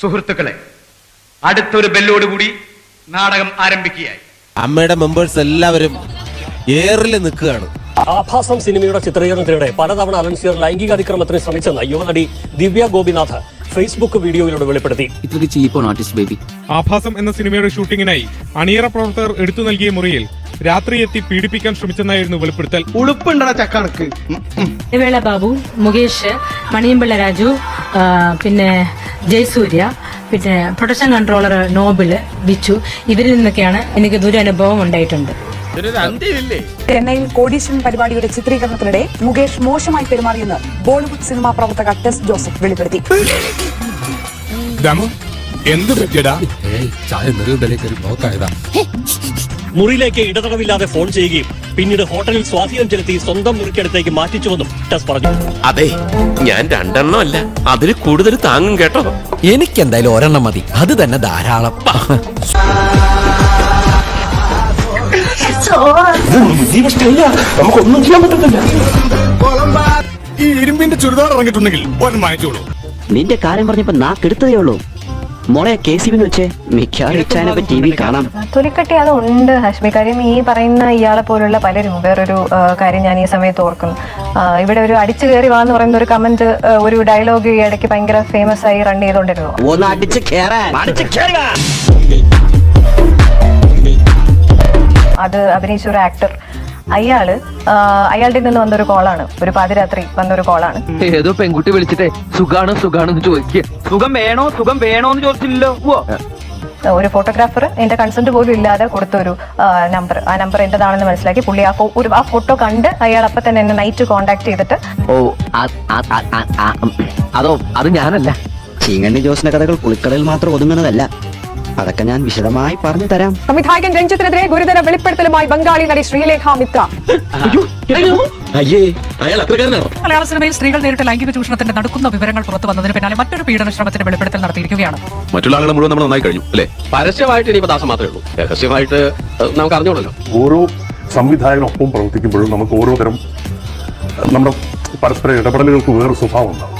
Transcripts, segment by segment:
സുഹൃത്തുക്കളെ അടുത്തൊരു ബെല്ലോട് കൂടി നാടകം ആരംഭിക്കുകയായി. അമ്മയുടെ മെമ്പേഴ്സ് എല്ലാവരും ഏറിൽ നിൽക്കുകയാണ്. ആഭാസം സിനിമയുടെ ചിത്രീകരണത്തിനിടെ പലതവണ അലൻസിയർ ലൈംഗിക അതിക്രമത്തിന് ശ്രമിച്ചെന്ന് യുവനടി ദിവ്യ ഗോപിനാഥ് ഫേസ്ബുക്ക് വീഡിയോയിലൂടെ വെളിപ്പെടുത്തി. ഇത്രയ്ക്ക് ചീപ്പാണ് ആർട്ടിസ്റ്റ് ബേബി ആഭാസം എന്ന സിനിമയുടെ ഷൂട്ടിങ്ങിനായി അണിയറ പ്രവർത്തകർ എടുത്തു നൽകിയ മുറിയിൽ രാത്രി എത്തി പീഡിപ്പിക്കാൻ ശ്രമിച്ചെന്നായിരുന്നു വെളിപ്പെടുത്തൽ. ഉളുപ്പുണ്ടടാ ചക്കണക്ക്. വേള ബാബു മുകേഷ് മണിയമ്പിള്ള രാജു ആ, പിന്നെ ജയസൂര്യ പിന്നെ പ്രൊഡക്ഷൻ കൺട്രോളർ നോബിൾ ബിച്ചു ഇവരിൽ നിന്നൊക്കെയാണ് എനിക്ക് ദുരനുഭവം ഉണ്ടായിട്ടുണ്ട്. ചെന്നൈയിൽ കോടീശ്വരൻ പരിപാടിയുടെ ചിത്രീകരണത്തിനിടെ മുകേഷ് മോശമായി പെരുമാറിയെന്ന് ബോളിവുഡ് സിനിമാ പ്രവർത്തക ടെസ് ജോസഫ് വെളിപ്പെടുത്തി. എന്ത് പറ്റിയടാ? മുറിയിലേക്ക് ഇടതടവില്ലാതെ ഫോൺ ചെയ്യുകയും പിന്നീട് ഹോട്ടലിൽ സ്വാധീനം ചെലുത്തി സ്വന്തം മുറിക്കടുത്തേക്ക് മാറ്റിച്ചുവെന്നും ടെസ് പറഞ്ഞു. അതെ ഞാൻ രണ്ടെണ്ണം അല്ല അതിൽ കൂടുതൽ താങ്ങും കേട്ടോ. എനിക്ക് എന്തായാലും ഒരെണ്ണം മതി. അത് തന്നെ ധാരാളം. ഈ ഇരുമ്പിന്റെ ചുരിദാർ ഇറങ്ങിയിട്ടുണ്ടെങ്കിൽ ഒരെണ്ണം വാങ്ങിച്ചോളൂ നിന്റെ കാര്യം പറഞ്ഞപ്പോ നാക്കെടുത്തതേ ഉള്ളൂ. മോളെ കെ സി ബി വെച്ച്. മിക്കവാറും അതുണ്ട് ടി വി കാണാം. തൊലിക്കട്ടി അത് ഉണ്ട് ഹാഷ്മി. കാര്യം ഈ പറയുന്ന ഇയാളെ പോലുള്ള പലരും വേറൊരു കാര്യം ഞാൻ ഈ സമയത്ത് ഓർക്കുന്നു. ഇവിടെ ഒരു അടിച്ചു കയറി വാന്ന് പറയുന്ന ഒരു കമന്റ് ഒരു ഡയലോഗ് ഈ ഇടയ്ക്ക് ഭയങ്കര ഫേമസ് ആയി റൺ ചെയ്തോണ്ടിരുന്നു ഒന്ന് അടിച്ച് കേറാൻ അത് അഭിനയിച്ച ഒരു ആക്ടർ അയാൾ അയാളുടെ നിന്ന് വന്നൊരു കോളാണ് ഒരു പാതിരാത്രി വന്നൊരു കോളാണ് ഏതോ പെൺകുട്ടി വിളിച്ചിട്ടേ സുഖാണോ സുഖാണോ എന്ന് ചോദിക്കുക. സുഖം വേണോ സുഖം വേണോ എന്ന് ചോദിച്ചില്ലല്ലോ. ഒരു ഫോട്ടോഗ്രാഫർ എന്റെ കൺസെന്റ് പോലും ഇല്ലാതെ കൊടുത്ത ഒരു നമ്പർ ആ നമ്പർ എന്റേതാണെന്ന് മനസ്സിലാക്കി പുള്ളി ആ ഒരു ആ ഫോട്ടോ കണ്ട് അയാൾ അപ്പൊ തന്നെ എന്നെ നൈറ്റ് കോണ്ടാക്ട് ചെയ്തിട്ട് ഓ. അതോ അത് ഞാനല്ല. ചീങ്ങണ്ണി ജോസിന്റെ കഥകൾ പുളിക്കടയിൽ മാത്രം ഒതുങ്ങുന്നതല്ല. അതൊക്കെ ഞാൻ വിശദമായി പറഞ്ഞു തരാം. സംവിധായകൻ രഞ്ജിത്തിനെതിരെ ഗുരുതര വെളിപ്പെടുത്തലുമായി ബംഗാളി നടി ശ്രീലേഖ മിത്ര. അയ്യേ അയാൾ അത്രക്കാരനാണോ? മലയാള സിനിമയിൽ സ്ത്രീകൾ നേരിട്ട ലൈംഗിക ചൂഷണത്തിന്റെ നടക്കുന്ന വിവരങ്ങൾ പുറത്തു വന്നതിന് പിന്നാലെ മറ്റൊരു പീഡന ശ്രമത്തിന് വെളിപ്പെടുത്തൽ നടത്തിയിരിക്കുകയാണ്. മറ്റുള്ള ആളുകളെ മുഴുവൻ നമ്മൾ നന്നായി കഴിഞ്ഞു അല്ലേ? പരസ്യമായിട്ട് ഇനിയിപ്പോ ദാസം മാത്രമേ ഉള്ളൂ. രഹസ്യമായിട്ട് നമുക്ക് അറിഞ്ഞോളല്ലോ ഓരോ സംവിധായകനൊപ്പം പ്രവർത്തിക്കുമ്പോഴും നമുക്ക് ഓരോ തരം നമ്മുടെ പരസ്പര ഇടപെടലുകൾക്ക് വേറെ സ്വഭാവം ഉണ്ടാവും.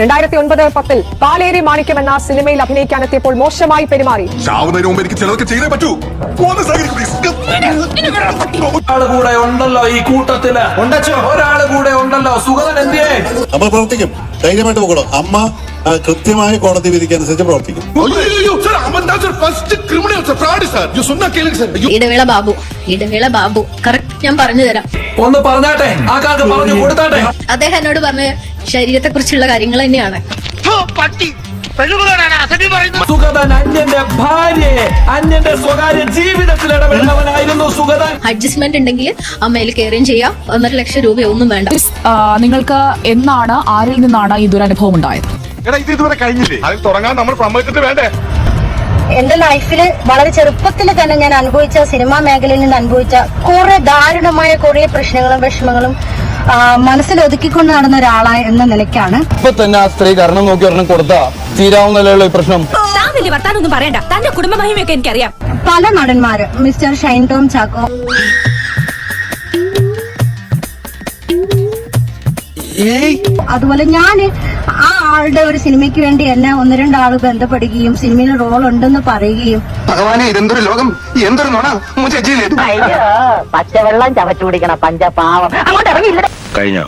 രണ്ടായിരത്തി ഒൻപത് പത്തിൽ പാലേരി മാണിക്യം എന്ന സിനിമയിൽ അഭിനയിക്കാൻ എത്തിയപ്പോൾ മോശമായി പെരുമാറി. ചാവുന്നതിന് മുമ്പ് എനിക്ക് ചിലതൊക്കെ ചെയ്തേ പറ്റൂ. ഒരാൾ കൂടെ ഉണ്ടല്ലോ ഈ കൂട്ടത്തിൽ. ഒരാൾ കൂടെ ഉണ്ടല്ലോ. സുഗതൻ എന്തിയേ? നമ്മൾ പ്രവർത്തിക്കും. ധൈര്യമായിട്ട് പോകണം? അമ്മ കൃത്യമായ കോടതി വിധിക്ക് അനുസരിച്ച് പ്രവർത്തിക്കും. ഇടവേള ബാബു ഇടവേള ബാബു. കറക്റ്റ് ഞാൻ പറഞ്ഞു തരാം. ഒന്ന് പറഞ്ഞാട്ടെ? ആ കാക്ക് പറഞ്ഞു കൊടുത്താട്ടെ? അദ്ദേഹം എന്നോട് പറഞ്ഞ ശരീരത്തെ കുറിച്ചുള്ള കാര്യങ്ങൾ തന്നെയാണ്. സുഗതൻ അന്യന്റെ ഭാര്യയെ അന്യന്റെ സ്വകാര്യ ജീവിതത്തിൽ ഇടപെടുന്നവനായിരുന്നു സുഗതൻ. അഡ്ജസ്റ്റ്മെന്റ് ഉണ്ടെങ്കിൽ അമ്മയിൽ കയറുകയും ചെയ്യാം. ഒന്നര ലക്ഷം രൂപയൊന്നും വേണ്ട. നിങ്ങൾക്ക് എന്നാണ് ആരിൽ നിന്നാണ് ഈ ദുരനുഭവം ഉണ്ടായത്? എടാ ഇത് ഇതുവരെ കഴിഞ്ഞില്ലേ? അതിൽ തുടങ്ങാൻ നമ്മൾ സമ്മതിച്ചിട്ട് വേണ്ടേ? എന്റെ ലൈഫിൽ വളരെ ചെറുപ്പത്തിൽ തന്നെ ഞാൻ അനുഭവിച്ച സിനിമാ മേഖലയിൽ നിന്ന് അനുഭവിച്ച കുറെ ദാരുണമായ കുറെ പ്രശ്നങ്ങളും വിഷമങ്ങളും മനസ്സിൽ ഒതുക്കിക്കൊണ്ട് നടന്ന ഒരാളായ എന്ന നിലയ്ക്കാണ്. ഇപ്പൊ തന്നെ ആ സ്ത്രീ കാരണം നോക്കി ഒരെണ്ണം കൊടുത്താ തീരാവുന്നല്ലോ ഈ പ്രശ്നം. വലിയ വർത്താനൊന്നും പറയണ്ട. തന്റെ കുടുംബ മഹിമയൊക്കെ എനിക്കറിയാം. പല നടന്മാര് മിസ്റ്റർ ഷൈൻ ടോം ചാക്കോ. അതുപോലെ ഞാൻ ആ ആളുടെ ഒരു സിനിമയ്ക്ക് വേണ്ടി എന്നെ ഒന്ന് രണ്ടാൾ ബന്ധപ്പെടുകയും സിനിമയിൽ റോൾ ഉണ്ടെന്ന് പറയുകയും ഭഗവാനെ ഇതെന്തൊരു ലോകം? എന്തൊരു പച്ചവെള്ളം ചവച്ചു കുടിക്കണം പഞ്ചപാവം. അങ്ങോട്ട് ഇറങ്ങിയില്ല കഴിഞ്ഞോ?